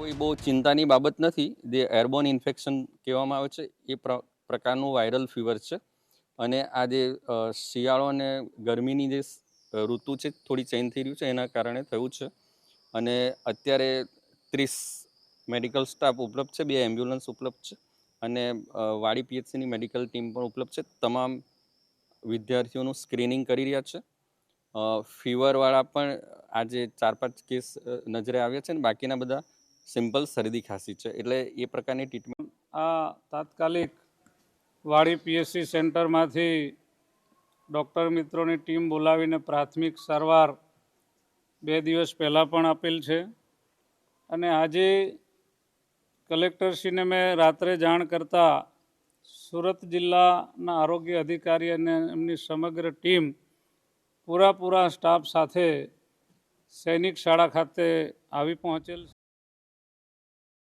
કોઈ બહુ ચિંતાની બાબત નથી. જે એરબોર્ન ઇન્ફેક્શન કહેવામાં આવે છે, એ પ્ર- પ્રકારનું વાયરલ ફીવર છે. અને આ જે શિયાળો અને ગરમીની જે ઋતુ છે, થોડી ચેન્જ થઈ રહ્યું છે, એના કારણે થયું છે. અને અત્યારે ત્રીસ મેડિકલ સ્ટાફ ઉપલબ્ધ છે, બે એમ્બ્યુલન્સ ઉપલબ્ધ છે અને વાડી પીએચસીની મેડિકલ ટીમ પણ ઉપલબ્ધ છે. તમામ વિદ્યાર્થીઓનું સ્ક્રીનિંગ કરી રહ્યા છે. ફીવરવાળા પણ આજે ચાર પાંચ કેસ નજરે આવ્યા છે ને બાકીના બધા સિમ્પલ શરદી ખાંસી છે. એટલે એ પ્રકારની ટ્રીટમેન્ટ આ તાત્કાલિક વાડી પીએસસી સેન્ટરમાંથી ડૉક્ટર મિત્રોની ટીમ બોલાવીને પ્રાથમિક સારવાર બે દિવસ પહેલાં પણ આપેલ છે. અને આજે કલેક્ટરશ્રીને મેં રાત્રે જાણ કરતાં સુરત જિલ્લાના આરોગ્ય અધિકારી અને એમની સમગ્ર ટીમ પૂરા પૂરા સ્ટાફ સાથે સૈનિક શાળા ખાતે આવી પહોંચેલ